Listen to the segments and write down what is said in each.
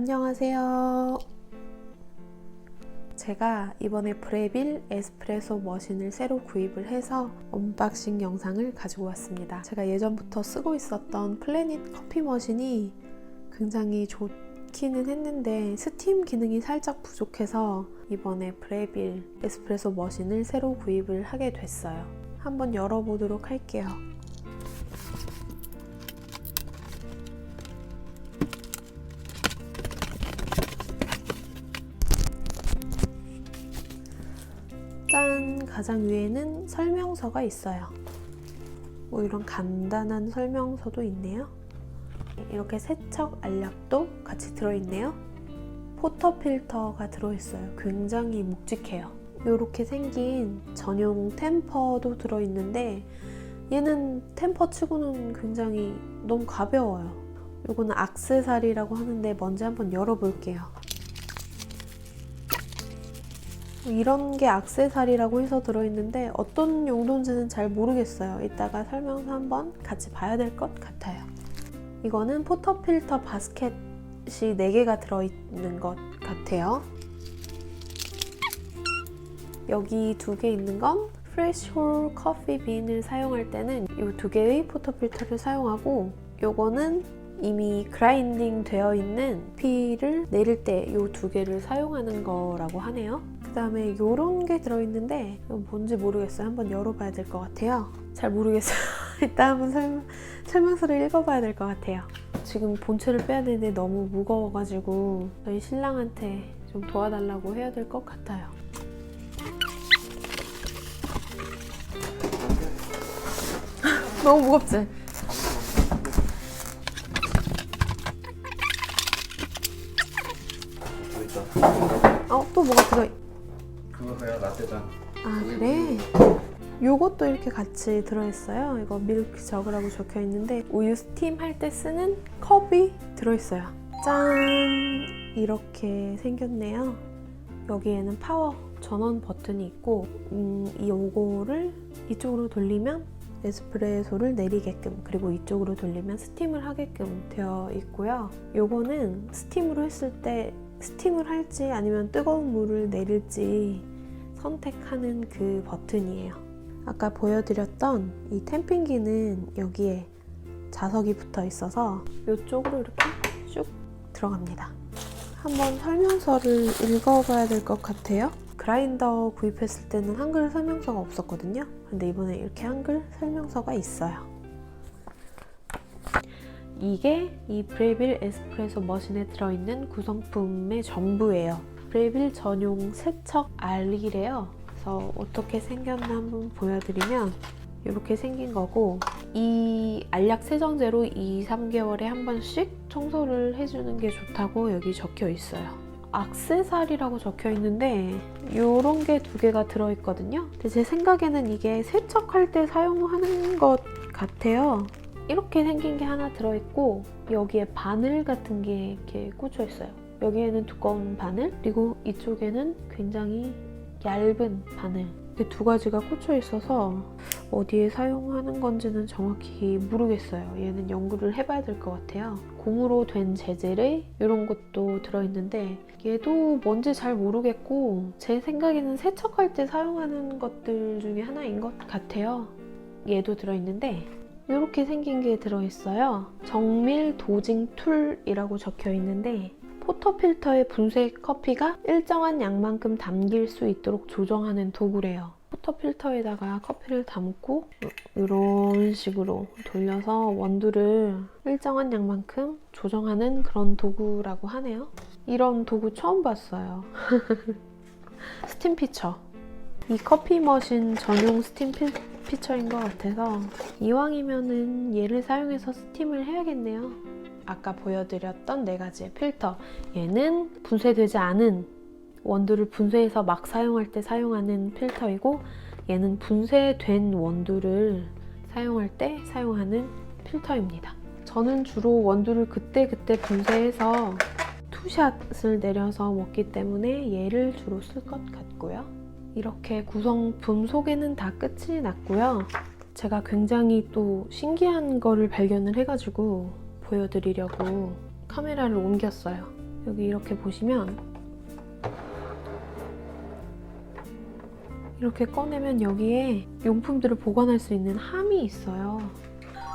안녕하세요. 제가 이번에 브레빌 에스프레소 머신을 새로 구입을 해서 언박싱 영상을 가지고 왔습니다. 제가 예전부터 쓰고 있었던 플래닛 커피 머신이 굉장히 좋기는 했는데 스팀 기능이 살짝 부족해서 이번에 브레빌 에스프레소 머신을 새로 구입을 하게 됐어요. 한번 열어보도록 할게요. 가장 위에는 설명서가 있어요. 뭐 이런 간단한 설명서도 있네요. 이렇게 세척 알약도 같이 들어있네요. 포터 필터가 들어있어요. 굉장히 묵직해요. 이렇게 생긴 전용 템퍼도 들어있는데 얘는 템퍼 치고는 굉장히 너무 가벼워요. 이거는 악세사리라고 하는데 먼저 한번 열어볼게요. 이런 게 악세사리라고 해서 들어있는데 어떤 용도인지는 잘 모르겠어요. 이따가 설명서 한번 같이 봐야 될 것 같아요. 이거는 포터 필터 바스켓이 4개가 들어있는 것 같아요. 여기 두 개 있는 건 프레시홀 커피 빈을 사용할 때는 이 두 개의 포터 필터를 사용하고 요거는 이미 그라인딩 되어 있는 피를 내릴 때 이 두 개를 사용하는 거라고 하네요. 그 다음에 이런 게 들어있는데 뭔지 모르겠어요. 한번 열어봐야 될 것 같아요. 잘 모르겠어요. 이따 한번 설명, 설명서를 읽어봐야 될 것 같아요. 지금 본체를 빼야 되는데 너무 무거워가지고 저희 신랑한테 좀 도와달라고 해야 될 것 같아요. 너무 무겁지? 어, 또 뭐가 들어 그 거 그냥 라떼잔. 아 그래? 요것도 이렇게 같이 들어있어요. 이거 밀크 저그라고 적혀 있는데 우유 스팀 할 때 쓰는 컵이 들어있어요. 짠! 이렇게 생겼네요. 여기에는 파워 전원 버튼이 있고 음, 이 요거를 이쪽으로 돌리면 에스프레소를 내리게끔 그리고 이쪽으로 돌리면 스팀을 하게끔 되어 있고요. 요거는 스팀으로 했을 때 스팀을 할지 아니면 뜨거운 물을 내릴지 선택하는 그 버튼이에요. 아까 보여드렸던 이 템핑기는 여기에 자석이 붙어 있어서 이쪽으로 이렇게 쭉 들어갑니다. 한번 설명서를 읽어봐야 될 것 같아요. 그라인더 구입했을 때는 한글 설명서가 없었거든요. 근데 이번에 이렇게 한글 설명서가 있어요. 이게 이 브레빌 에스프레소 머신에 들어있는 구성품의 전부예요. 브레빌 전용 세척 알이래요. 그래서 어떻게 생겼나 한번 보여드리면 이렇게 생긴 거고 이 알약 세정제로 2, 3개월에 한 번씩 청소를 해주는 게 좋다고 여기 적혀 있어요. 악세사리라고 적혀 있는데 이런 게 두 개가 들어있거든요. 근데 제 생각에는 이게 세척할 때 사용하는 것 같아요. 이렇게 생긴 게 하나 들어있고 여기에 바늘 같은 게 이렇게 꽂혀 있어요. 여기에는 두꺼운 바늘 그리고 이쪽에는 굉장히 얇은 바늘 이렇게 두 가지가 꽂혀 있어서 어디에 사용하는 건지는 정확히 모르겠어요. 얘는 연구를 해봐야 될 것 같아요. 고무로 된 재질의 이런 것도 들어있는데 얘도 뭔지 잘 모르겠고 제 생각에는 세척할 때 사용하는 것들 중에 하나인 것 같아요. 얘도 들어있는데 이렇게 생긴 게 들어있어요. 정밀 도징 툴이라고 적혀 있는데 포터 필터의 분쇄 커피가 일정한 양만큼 담길 수 있도록 조정하는 도구래요. 포터 필터에다가 커피를 담고 이런 식으로 돌려서 원두를 일정한 양만큼 조정하는 그런 도구라고 하네요. 이런 도구 처음 봤어요. 스팀 피처. 이 커피 머신 전용 스팀 피, 피처인 것 같아서 이왕이면은 얘를 사용해서 스팀을 해야겠네요. 아까 보여드렸던 네 가지의 필터. 얘는 분쇄되지 않은 원두를 분쇄해서 막 사용할 때 사용하는 필터이고 얘는 분쇄된 원두를 사용할 때 사용하는 필터입니다. 저는 주로 원두를 그때그때 분쇄해서 투샷을 내려서 먹기 때문에 얘를 주로 쓸 것 같고요. 이렇게 구성품 소개는 다 끝이 났고요. 제가 굉장히 또 신기한 거를 발견을 해가지고 보여드리려고 카메라를 옮겼어요. 여기 이렇게 보시면 이렇게 꺼내면 여기에 용품들을 보관할 수 있는 함이 있어요.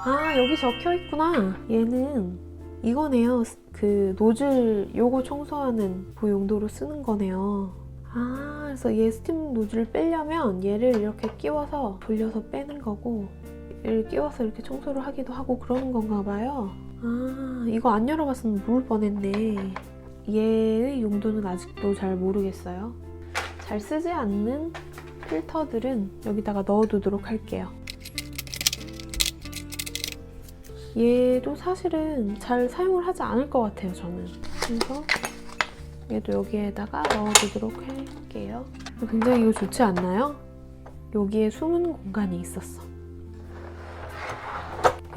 아 여기 적혀 있구나. 얘는 이거네요. 그 노즐 요거 청소하는 그 용도로 쓰는 거네요. 아 그래서 얘 스팀 노즐을 빼려면 얘를 이렇게 끼워서 돌려서 빼는 거고 얘를 끼워서 이렇게 청소를 하기도 하고 그러는 건가 봐요. 아 이거 안 열어봤으면 모를 뻔했네. 얘의 용도는 아직도 잘 모르겠어요. 잘 쓰지 않는 필터들은 여기다가 넣어두도록 할게요. 얘도 사실은 잘 사용을 하지 않을 것 같아요, 저는. 그래서 얘도 여기에다가 넣어두도록 할게요. 굉장히 이거 좋지 않나요? 여기에 숨은 공간이 있었어.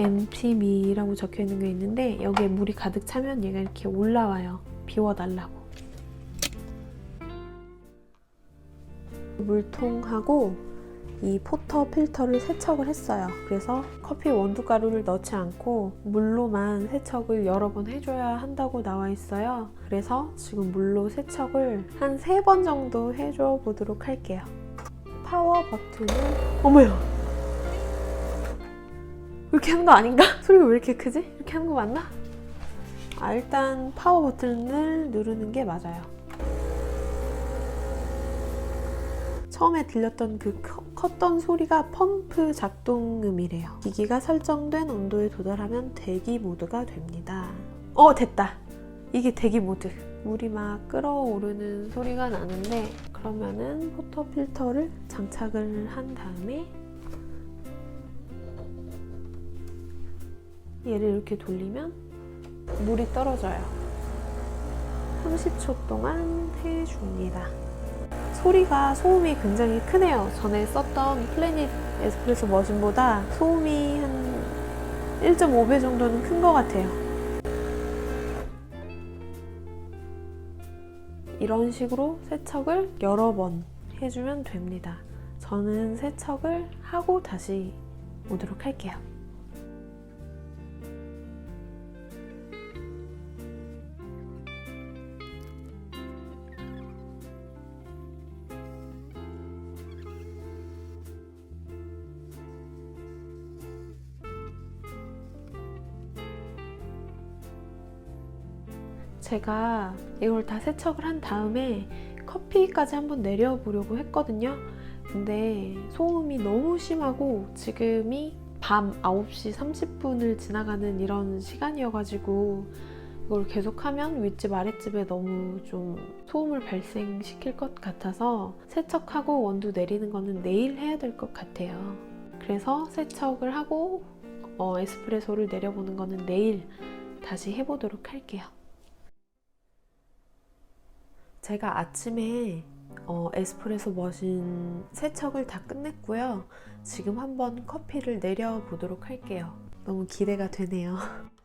NPM이라고 적혀 있는 게 있는데 여기에 물이 가득 차면 얘가 이렇게 올라와요. 비워달라고. 물통하고 이 포터 필터를 세척을 했어요. 그래서 커피 원두 가루를 넣지 않고 물로만 세척을 여러 번 해줘야 한다고 나와 있어요. 그래서 지금 물로 세척을 한 세 번 정도 해줘 보도록 할게요. 파워 버튼을 어머야 이렇게 하는 거 아닌가? 소리가 왜 이렇게 크지? 이렇게 하는 거 맞나? 아, 일단 파워 버튼을 누르는 게 맞아요. 처음에 들렸던 그 커- 컸던 소리가 펌프 작동음이래요. 기기가 설정된 온도에 도달하면 대기 모드가 됩니다. 어, 됐다. 이게 대기 모드. 물이 막 끓어오르는 소리가 나는데 그러면은 포터 필터를 장착을 한 다음에 얘를 이렇게 돌리면 물이 떨어져요. 30초 동안 해줍니다. 소리가 소음이 굉장히 크네요. 전에 썼던 플래닛 에스프레소 머신보다 소음이 한 1.5배 정도는 큰 것 같아요. 이런 식으로 세척을 여러 번 해주면 됩니다. 저는 세척을 하고 다시 오도록 할게요. 제가 이걸 다 세척을 한 다음에 커피까지 한번 내려보려고 했거든요. 근데 소음이 너무 심하고 지금이 밤 9시 30분을 지나가는 이런 시간이어가지고 이걸 계속하면 윗집 아랫집에 너무 좀 소음을 발생시킬 것 같아서 세척하고 원두 내리는 거는 내일 해야 될 것 같아요. 그래서 세척을 하고 어, 에스프레소를 내려보는 거는 내일 다시 해보도록 할게요. 제가 아침에 어, 에스프레소 머신 세척을 다 끝냈고요. 지금 한번 커피를 내려 보도록 할게요. 너무 기대가 되네요.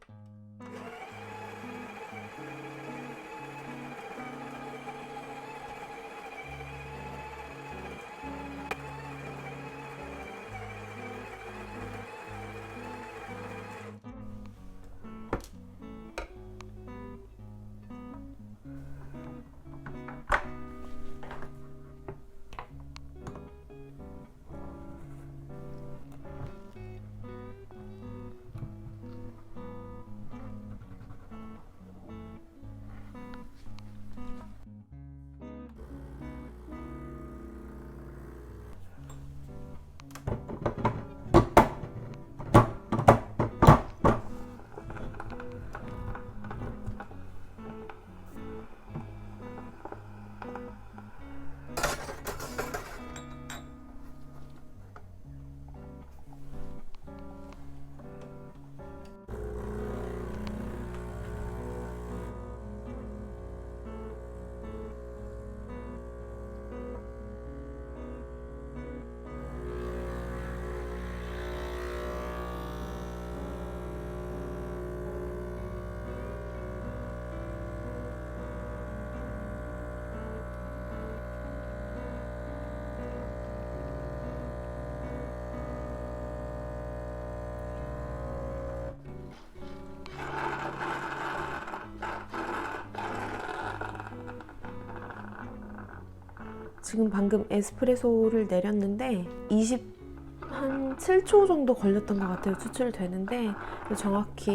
지금 방금 에스프레소를 내렸는데 20한 7초 정도 걸렸던 것 같아요. 추출되는데 정확히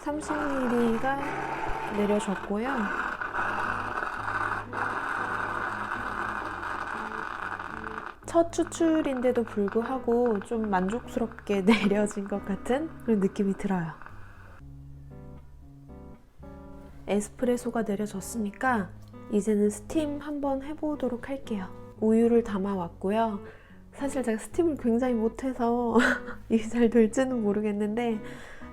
30ml가 내려졌고요. 첫 추출인데도 불구하고 좀 만족스럽게 내려진 것 같은 그런 느낌이 들어요. 에스프레소가 내려졌으니까 이제는 스팀 한번 해보도록 할게요. 우유를 담아 왔고요. 사실 제가 스팀을 굉장히 못해서 이게 잘 될지는 모르겠는데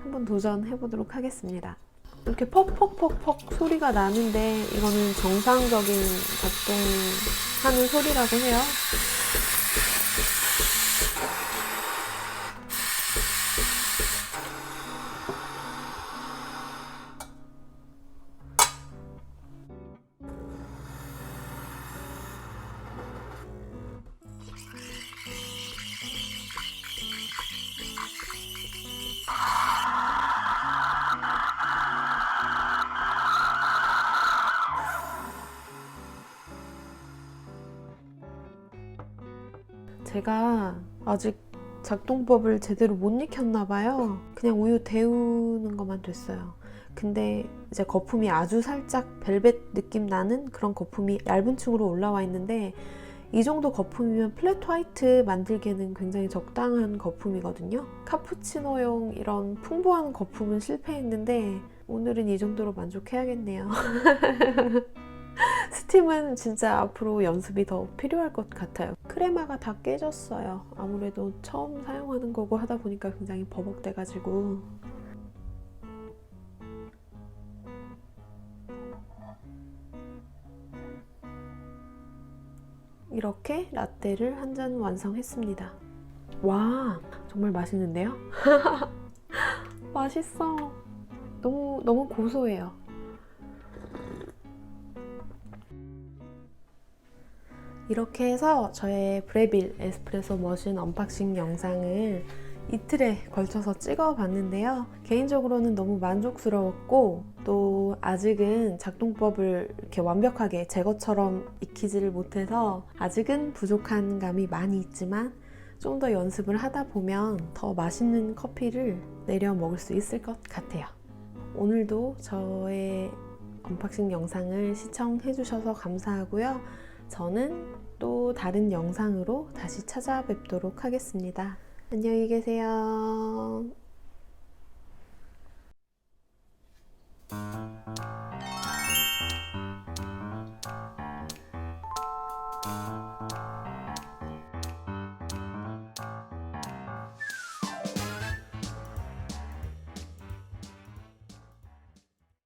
한번 도전해보도록 하겠습니다. 이렇게 퍽퍽퍽퍽 소리가 나는데 이거는 정상적인 작동하는 소리라고 해요. 제가 아직 작동법을 제대로 못 익혔나 봐요. 그냥 우유 데우는 것만 됐어요. 근데 이제 거품이 아주 살짝 벨벳 느낌 나는 그런 거품이 얇은 층으로 올라와 있는데 이 정도 거품이면 플랫 화이트 만들기에는 굉장히 적당한 거품이거든요. 카푸치노용 이런 풍부한 거품은 실패했는데 오늘은 이 정도로 만족해야겠네요. 스팀은 진짜 앞으로 연습이 더 필요할 것 같아요. 크레마가 다 깨졌어요. 아무래도 처음 사용하는 거고 하다 보니까 굉장히 버벅대가지고. 이렇게 라떼를 한 잔 완성했습니다. 와, 정말 맛있는데요? 맛있어. 너무, 너무 고소해요. 이렇게 해서 저의 브레빌 에스프레소 머신 언박싱 영상을 이틀에 걸쳐서 찍어 봤는데요. 개인적으로는 너무 만족스러웠고, 또 아직은 작동법을 이렇게 완벽하게 제 것처럼 익히지를 못해서 아직은 부족한 감이 많이 있지만, 좀 더 연습을 하다 보면 더 맛있는 커피를 내려 먹을 수 있을 것 같아요. 오늘도 저의 언박싱 영상을 시청해 주셔서 감사하고요. 저는 또 다른 영상으로 다시 찾아뵙도록 하겠습니다. 안녕히 계세요.